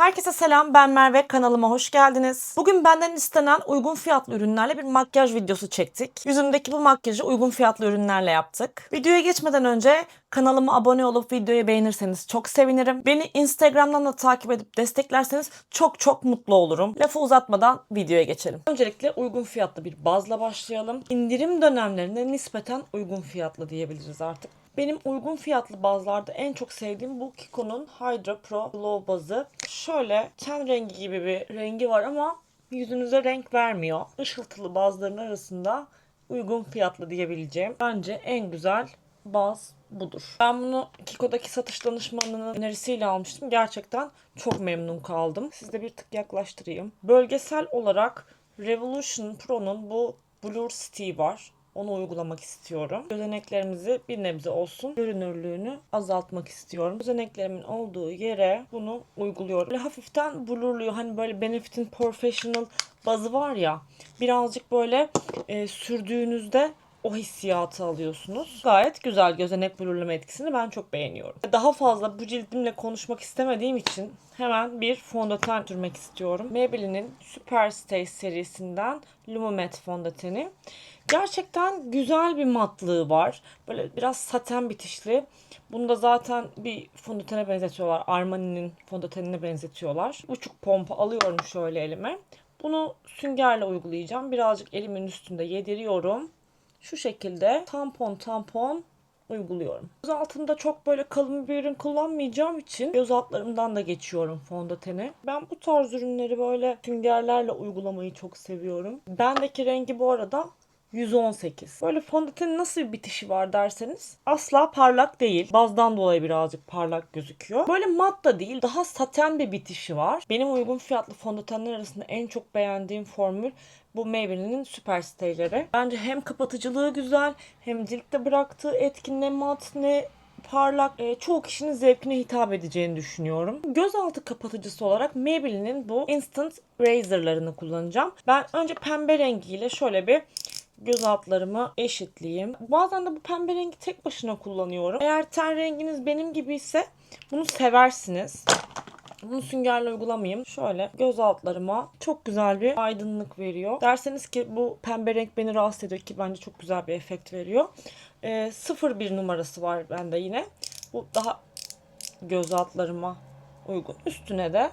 Herkese selam ben Merve kanalıma hoş geldiniz. Bugün benden istenen uygun fiyatlı ürünlerle bir makyaj videosu çektik. Yüzümdeki bu makyajı uygun fiyatlı ürünlerle yaptık. Videoya geçmeden önce kanalıma abone olup videoyu beğenirseniz çok sevinirim. Beni Instagram'dan da takip edip desteklerseniz çok çok mutlu olurum. Lafı uzatmadan videoya geçelim. Öncelikle uygun fiyatlı bir bazla başlayalım. İndirim dönemlerinde nispeten uygun fiyatlı diyebiliriz artık. Benim uygun fiyatlı bazlarda en çok sevdiğim bu Kiko'nun Hydra Pro Glow bazı. Şöyle ten rengi gibi bir rengi var ama yüzünüze renk vermiyor. Işıltılı bazların arasında uygun fiyatlı diyebileceğim. Bence en güzel baz budur. Ben bunu Kiko'daki satış danışmanının önerisiyle almıştım. Gerçekten çok memnun kaldım. Size bir tık yaklaştırayım. Bölgesel olarak Revolution Pro'nun bu Blur City var. Onu uygulamak istiyorum. Gözeneklerimizi bir nebze olsun görünürlüğünü azaltmak istiyorum. Gözeneklerimin olduğu yere bunu uyguluyorum. Böyle hafiften blurluyor. Hani böyle Benefit'in Professional bazı var ya. Birazcık böyle e, sürdüğünüzde o hissiyatı alıyorsunuz. Gayet güzel gözenek blurlama etkisini ben çok beğeniyorum. Daha fazla bu cildimle konuşmak istemediğim için hemen bir fondöten sürmek istiyorum. Maybelline'in Superstay serisinden Lumimatte fondöteni. Gerçekten güzel bir matlığı var. Böyle biraz saten bitişli. Bunu da zaten bir fondötene benzetiyorlar. Armani'nin fondötenine benzetiyorlar. Uçuk pompa alıyorum şöyle elime. Bunu süngerle uygulayacağım. Birazcık elimin üstünde yediriyorum. Şu şekilde tampon tampon uyguluyorum. Göz altında çok böyle kalın bir ürün kullanmayacağım için göz altlarımdan da geçiyorum fondöteni. Ben bu tarz ürünleri böyle süngerlerle uygulamayı çok seviyorum. Bendeki rengi bu arada 118. Böyle fondötenin nasıl bir bitişi var derseniz asla parlak değil. Bazdan dolayı birazcık parlak gözüküyor. Böyle mat da değil. Daha saten bir bitişi var. Benim uygun fiyatlı fondötenler arasında en çok beğendiğim formül bu Maybelline'in Superstay'leri. Bence hem kapatıcılığı güzel hem ciltte bıraktığı etki ne mat ne parlak, e, çoğu kişinin zevkine hitap edeceğini düşünüyorum. Gözaltı kapatıcısı olarak Maybelline'in bu Instant Razor'larını kullanacağım. Ben önce pembe rengiyle şöyle bir göz altlarımı eşitleyeyim. Bazen de bu pembe rengi tek başına kullanıyorum. Eğer ten renginiz benim gibi ise bunu seversiniz. Bunu süngerle uygulamayayım. Şöyle göz altlarıma çok güzel bir aydınlık veriyor. Derseniz ki bu pembe renk beni rahatsız ediyor ki bence çok güzel bir efekt veriyor. Ee, 01 numarası var bende yine. Bu daha göz altlarıma uygun. Üstüne de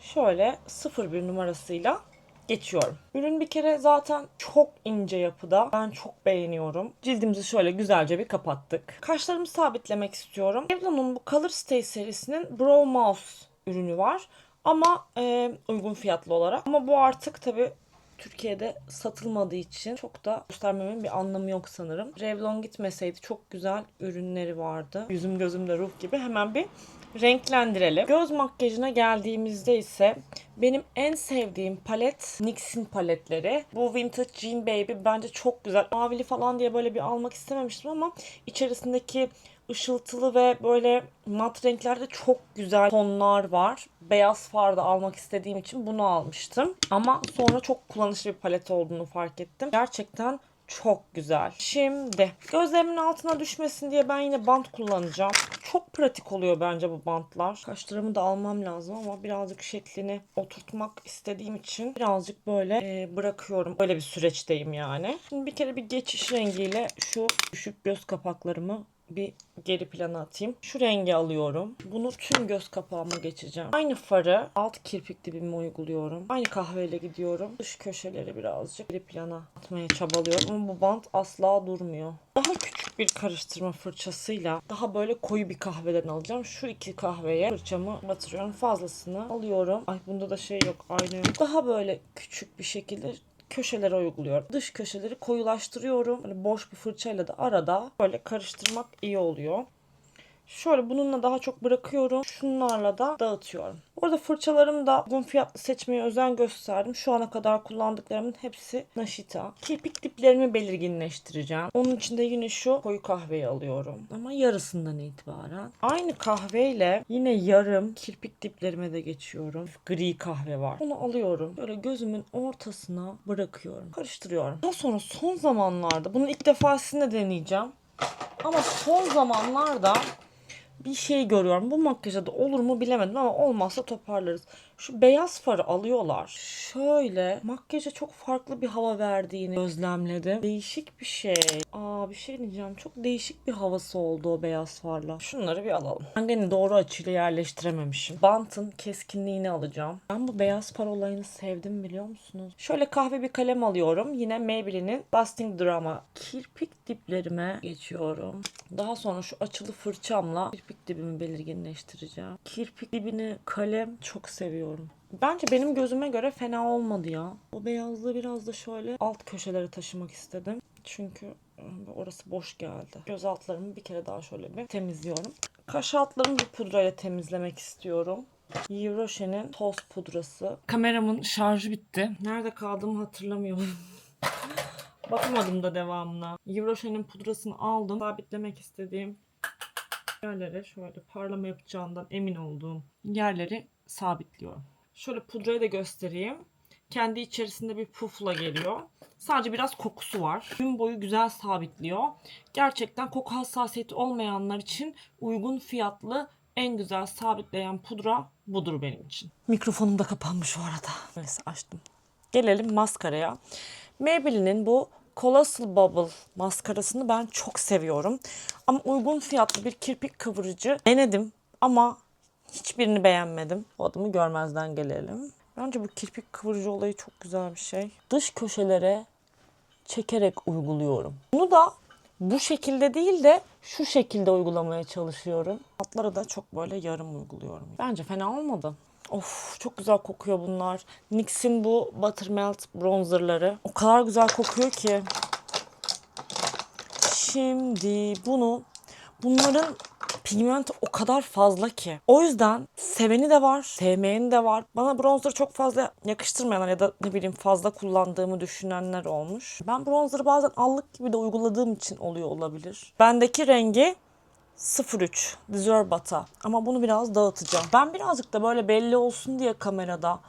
şöyle 01 numarasıyla geçiyorum. Ürün bir kere zaten çok ince yapıda. Ben çok beğeniyorum. Cildimizi şöyle güzelce bir kapattık. Kaşlarımı sabitlemek istiyorum. Revlon'un bu Color Stay serisinin Brow Mouse ürünü var. Ama e, uygun fiyatlı olarak. Ama bu artık tabi Türkiye'de satılmadığı için çok da göstermemin bir anlamı yok sanırım. Revlon gitmeseydi çok güzel ürünleri vardı. Yüzüm gözümde ruh gibi. Hemen bir renklendirelim. Göz makyajına geldiğimizde ise benim en sevdiğim palet NYX'in paletleri. Bu Vintage Jean Baby bence çok güzel. Mavili falan diye böyle bir almak istememiştim ama içerisindeki ışıltılı ve böyle mat renklerde çok güzel tonlar var. Beyaz far da almak istediğim için bunu almıştım. Ama sonra çok kullanışlı bir palet olduğunu fark ettim. Gerçekten çok güzel. Şimdi gözlerimin altına düşmesin diye ben yine bant kullanacağım. Çok pratik oluyor bence bu bantlar. Kaşlarımı da almam lazım ama birazcık şeklini oturtmak istediğim için birazcık böyle e, bırakıyorum. Böyle bir süreçteyim yani. Şimdi bir kere bir geçiş rengiyle şu düşük göz kapaklarımı bir geri plana atayım. Şu rengi alıyorum. Bunu tüm göz kapağıma geçeceğim. Aynı farı alt kirpik dibime uyguluyorum. Aynı kahveyle gidiyorum. Dış köşeleri birazcık geri plana atmaya çabalıyorum. Ama bu bant asla durmuyor. Daha küçük bir karıştırma fırçasıyla daha böyle koyu bir kahveden alacağım. Şu iki kahveye fırçamı batırıyorum. Fazlasını alıyorum. Ay bunda da şey yok. Aynı yok. Daha böyle küçük bir şekilde köşelere uyguluyorum. Dış köşeleri koyulaştırıyorum. Böyle boş bir fırçayla da arada böyle karıştırmak iyi oluyor. Şöyle bununla daha çok bırakıyorum. Şunlarla da dağıtıyorum. Orada fırçalarımı da uygun fiyatlı seçmeye özen gösterdim. Şu ana kadar kullandıklarımın hepsi Naşita. Kirpik diplerimi belirginleştireceğim. Onun için de yine şu koyu kahveyi alıyorum. Ama yarısından itibaren. Aynı kahveyle yine yarım kirpik diplerime de geçiyorum. Gri kahve var. Onu alıyorum. Böyle gözümün ortasına bırakıyorum. Karıştırıyorum. Daha sonra son zamanlarda bunu ilk defa sizinle deneyeceğim. Ama son zamanlarda bir şey görüyorum. Bu makyaja da olur mu bilemedim ama olmazsa toparlarız. Şu beyaz farı alıyorlar. Şöyle makyaja çok farklı bir hava verdiğini gözlemledim. Değişik bir şey. Aa bir şey diyeceğim. Çok değişik bir havası oldu o beyaz farla. Şunları bir alalım. Ben gene doğru açıyla yerleştirememişim. Bantın keskinliğini alacağım. Ben bu beyaz far olayını sevdim biliyor musunuz? Şöyle kahve bir kalem alıyorum. Yine Maybelline'in Lasting Drama kirpik diplerime geçiyorum. Daha sonra şu açılı fırçamla kirpik dibimi belirginleştireceğim. Kirpik dibini kalem çok seviyorum. Bence benim gözüme göre fena olmadı ya. O beyazlığı biraz da şöyle alt köşelere taşımak istedim. Çünkü e, orası boş geldi. Göz altlarımı bir kere daha şöyle bir temizliyorum. Kaş altlarımı bir pudrayla temizlemek istiyorum. Yves toz pudrası. Kameramın şarjı bitti. Nerede kaldığımı hatırlamıyorum. Bakamadım da devamına. Yves pudrasını aldım. Sabitlemek istediğim yerlere şöyle parlama yapacağından emin olduğum yerleri sabitliyorum. Şöyle pudrayı da göstereyim. Kendi içerisinde bir pufla geliyor. Sadece biraz kokusu var. Gün boyu güzel sabitliyor. Gerçekten koku hassasiyeti olmayanlar için uygun fiyatlı en güzel sabitleyen pudra budur benim için. Mikrofonum da kapanmış o arada. Neyse açtım. Gelelim maskaraya. Maybelline'in bu Colossal Bubble maskarasını ben çok seviyorum. Ama uygun fiyatlı bir kirpik kıvırıcı denedim ama hiçbirini beğenmedim. O adımı görmezden gelelim. Bence bu kirpik kıvırıcı olayı çok güzel bir şey. Dış köşelere çekerek uyguluyorum. Bunu da bu şekilde değil de şu şekilde uygulamaya çalışıyorum. Altlara da çok böyle yarım uyguluyorum. Bence fena olmadı. Of çok güzel kokuyor bunlar. NYX'in bu Buttermelt bronzerları. O kadar güzel kokuyor ki. Şimdi bunu bunların pigmenti o kadar fazla ki. O yüzden seveni de var, sevmeyeni de var. Bana bronzer çok fazla yakıştırmayanlar ya da ne bileyim fazla kullandığımı düşünenler olmuş. Ben bronzerı bazen allık gibi de uyguladığım için oluyor olabilir. Bendeki rengi 03 Deserve Bata. Ama bunu biraz dağıtacağım. Ben birazcık da böyle belli olsun diye kamerada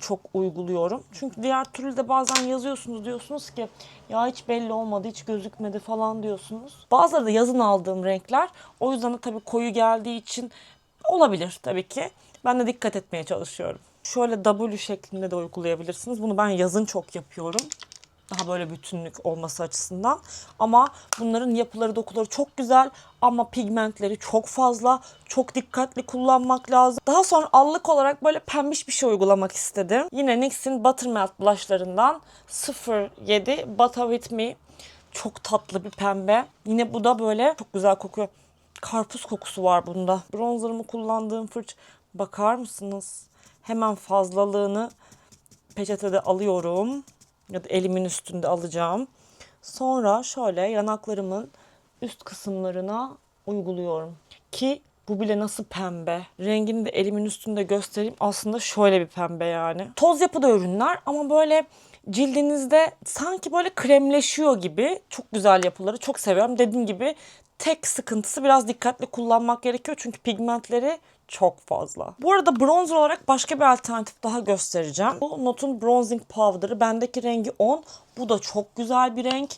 çok uyguluyorum. Çünkü diğer türlü de bazen yazıyorsunuz diyorsunuz ki ya hiç belli olmadı, hiç gözükmedi falan diyorsunuz. Bazıları da yazın aldığım renkler. O yüzden de tabii koyu geldiği için olabilir tabii ki. Ben de dikkat etmeye çalışıyorum. Şöyle W şeklinde de uygulayabilirsiniz. Bunu ben yazın çok yapıyorum. Daha böyle bütünlük olması açısından. Ama bunların yapıları dokuları çok güzel ama pigmentleri çok fazla. Çok dikkatli kullanmak lazım. Daha sonra allık olarak böyle pembiş bir şey uygulamak istedim. Yine NYX'in Buttermelt blushlarından 07 Butter With Me. Çok tatlı bir pembe. Yine bu da böyle çok güzel kokuyor. Karpuz kokusu var bunda. Bronzerımı kullandığım fırç bakar mısınız? Hemen fazlalığını peçetede alıyorum ya da elimin üstünde alacağım. Sonra şöyle yanaklarımın üst kısımlarına uyguluyorum. Ki bu bile nasıl pembe. Rengini de elimin üstünde göstereyim. Aslında şöyle bir pembe yani. Toz yapıda ürünler ama böyle cildinizde sanki böyle kremleşiyor gibi. Çok güzel yapıları çok seviyorum. Dediğim gibi tek sıkıntısı biraz dikkatli kullanmak gerekiyor. Çünkü pigmentleri çok fazla. Bu arada bronzer olarak başka bir alternatif daha göstereceğim. Bu Not'un Bronzing Powder'ı. Bendeki rengi 10. Bu da çok güzel bir renk.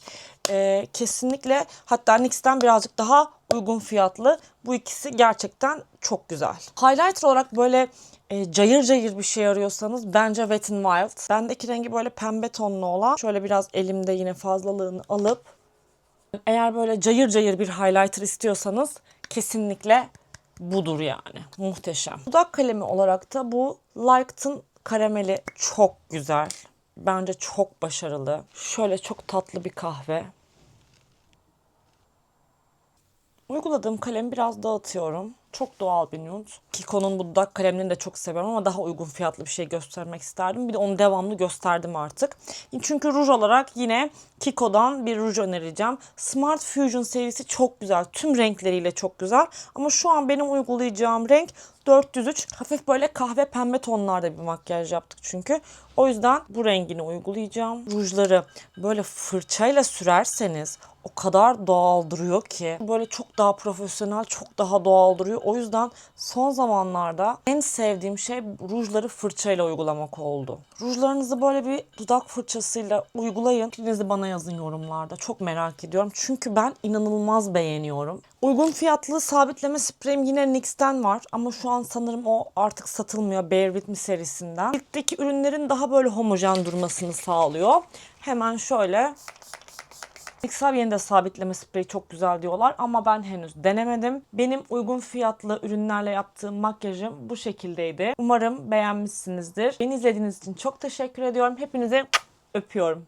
Ee, kesinlikle hatta NYX'ten birazcık daha uygun fiyatlı. Bu ikisi gerçekten çok güzel. Highlighter olarak böyle e, cayır cayır bir şey arıyorsanız bence Wet n Wild. Bendeki rengi böyle pembe tonlu olan. Şöyle biraz elimde yine fazlalığını alıp eğer böyle cayır cayır bir highlighter istiyorsanız kesinlikle budur yani. Muhteşem. Dudak kalemi olarak da bu Liked'ın karameli çok güzel. Bence çok başarılı. Şöyle çok tatlı bir kahve. Uyguladığım kalemi biraz dağıtıyorum. Çok doğal bir nude. Kiko'nun bu dudak kalemini de çok seviyorum ama daha uygun fiyatlı bir şey göstermek isterdim. Bir de onu devamlı gösterdim artık. Çünkü ruj olarak yine Kiko'dan bir ruj önereceğim. Smart Fusion serisi çok güzel. Tüm renkleriyle çok güzel. Ama şu an benim uygulayacağım renk 403. Hafif böyle kahve pembe tonlarda bir makyaj yaptık çünkü. O yüzden bu rengini uygulayacağım. Rujları böyle fırçayla sürerseniz o kadar doğal duruyor ki. Böyle çok daha profesyonel, çok daha doğal duruyor. O yüzden son zamanlarda en sevdiğim şey rujları fırçayla uygulamak oldu. Rujlarınızı böyle bir dudak fırçasıyla uygulayın. Fikrinizi bana yazın yorumlarda. Çok merak ediyorum. Çünkü ben inanılmaz beğeniyorum. Uygun fiyatlı sabitleme spreyim yine NYX'ten var ama şu an sanırım o artık satılmıyor Bear With Me serisinden. İlkteki ürünlerin daha böyle homojen durmasını sağlıyor. Hemen şöyle Pixar yeni de sabitleme spreyi çok güzel diyorlar ama ben henüz denemedim. Benim uygun fiyatlı ürünlerle yaptığım makyajım bu şekildeydi. Umarım beğenmişsinizdir. Beni izlediğiniz için çok teşekkür ediyorum. Hepinize öpüyorum.